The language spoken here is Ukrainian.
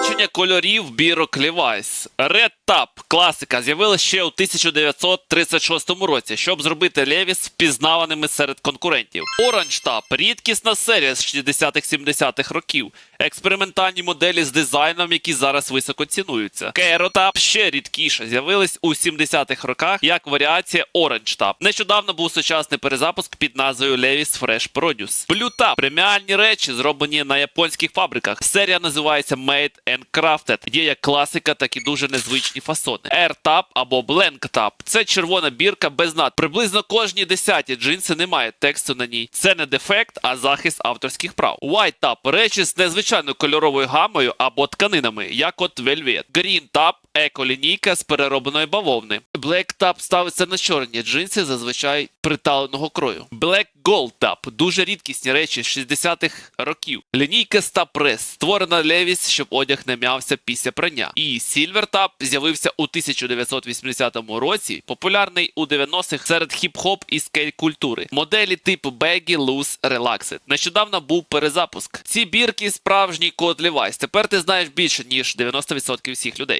Передбачення кольорів бірок Levi's. Top – класика, з'явилася ще у 1936 році, щоб зробити Levi's впізнаваними серед конкурентів. Top – рідкісна серія з 60-70-х років. Експериментальні моделі з дизайном, які зараз високо цінуються. Top ще рідкіше, з'явились у 70-х роках як варіація Orange. Нещодавно був сучасний перезапуск під назвою Levi's Fresh Produce. Blue преміальні речі, зроблені на японських фабриках. Серія називається Made and Crafted. Є як класика, так і дуже незвичні фасони. Air Top або Blank Top – це червона бірка без над. Приблизно кожні десяті джинси не мають тексту на ній. Це не дефект, а захист авторських прав. White Top – речі з незвичайною кольоровою гамою або тканинами, як от Velvet. Green Top – еко-лінійка з переробленої бавовни. Black Top ставиться на чорні джинси, зазвичай приталеного крою. Black Gold Top – дуже рідкісні речі з 60-х років. Лінійка Stop Press, створена Levi's, щоб одяг не м'явся після прання. І Silver Top з'явився у 1980 році, популярний у 90-х серед хіп-хоп і скейт-культури. Моделі типу Baggy, Loose, Relaxed. Нещодавно був перезапуск. Ці бірки справжній код Levi's. Тепер ти знаєш більше, ніж 90% всіх людей.